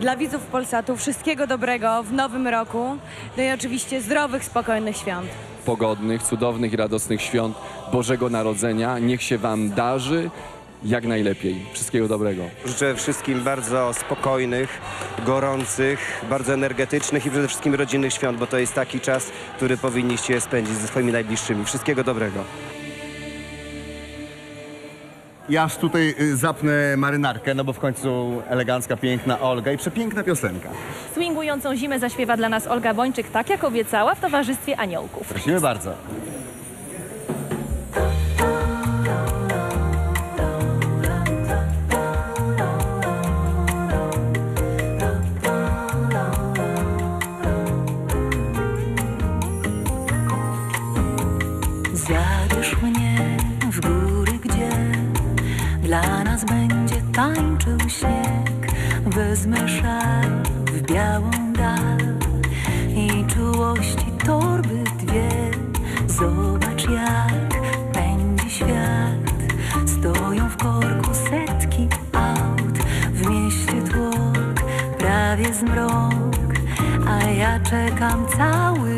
Dla widzów Polsatu wszystkiego dobrego w nowym roku. No i oczywiście zdrowych, spokojnych świąt. Pogodnych, cudownych i radosnych świąt Bożego Narodzenia. Niech się Wam darzy jak najlepiej. Wszystkiego dobrego. Życzę wszystkim bardzo spokojnych, gorących, bardzo energetycznych i przede wszystkim rodzinnych świąt, bo to jest taki czas, który powinniście spędzić ze swoimi najbliższymi. Wszystkiego dobrego. Ja aż tutaj y, zapnę marynarkę, no bo w końcu elegancka, piękna Olga i przepiękna piosenka. Swingującą zimę zaśpiewa dla nas Olga Bończyk, tak jak obiecała, w towarzystwie aniołków. Prosimy bardzo. Zabierz nas będzie tańczył śnieg. Wezmę szal w białą dal i czułości torby dwie. Zobacz jak pędzi świat. Stoją w korku setki aut, w mieście tłok, prawie zmrok, a ja czekam cały